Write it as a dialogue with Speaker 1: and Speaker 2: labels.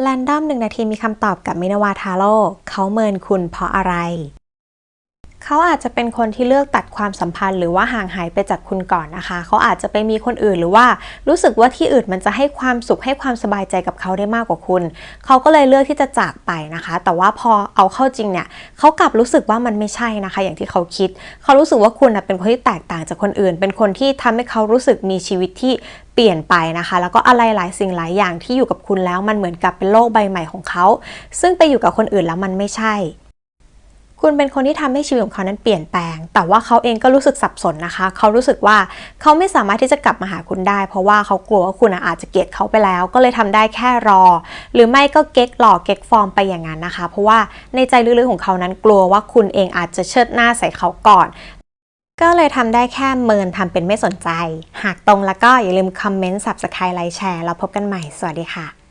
Speaker 1: แรนดอมหนึ่งนาทีมีคำตอบกับมินาวาทาโร่เขาเมินคุณเพราะอะไร เขาอาจจะเป็นคนที่เลือกตัดความสัมพันธ์ หรือว่าห่างหายไปจากคุณก่อนนะคะ เขาอาจจะไปมีคนอื่นหรือว่ารู้สึกว่าที่อื่นมันจะให้ความสุขให้ความสบายใจกับเขาได้มากกว่าคุณ เขาก็เลยเลือกที่จะจากไปนะคะ แต่ว่าพอเอาเข้าจริงเนี่ยเขากลับรู้สึกว่ามันไม่ใช่นะคะ อย่างที่เขาคิด เขารู้สึกว่าคุณนะเป็นคนที่แตกต่างจากคนอื่น เป็นคนที่ทำให้เขารู้สึกมีชีวิตที่เปลี่ยนไปนะคะ แล้วก็อะไรหลายสิ่งหลายอย่างที่อยู่กับคุณแล้วมันเหมือนกับเป็นโลกใบใหม่ของเขา ซึ่งไปอยู่กับคนอื่นแล้วมันไม่ใช่ คุณเป็นคนที่ทำให้ชีวิตของเขานั้นเปลี่ยนแปลง แต่ว่าเขาเองก็รู้สึกสับสนนะคะ เขารู้สึกว่าเขาไม่สามารถที่จะกลับมาหาคุณได้ เพราะว่าเขากลัวว่าคุณอาจจะเกลียดเขาไปแล้ว ก็เลยทำได้แค่รอ หรือไม่ก็เก๊กหลอกเก๊กฟอร์มไปอย่างนั้นนะคะ เพราะว่าในใจลึกๆของเขานั้นกลัวว่าคุณเองอาจจะเชิดหน้าใส่เขาก่อนก็เลยทำได้แค่เมินทำเป็นไม่สนใจ หากตรงแล้วก็อย่าลืมคอมเมนต์ subscribe ไลค์แชร์ แล้วพบกันใหม่ สวัสดีค่ะ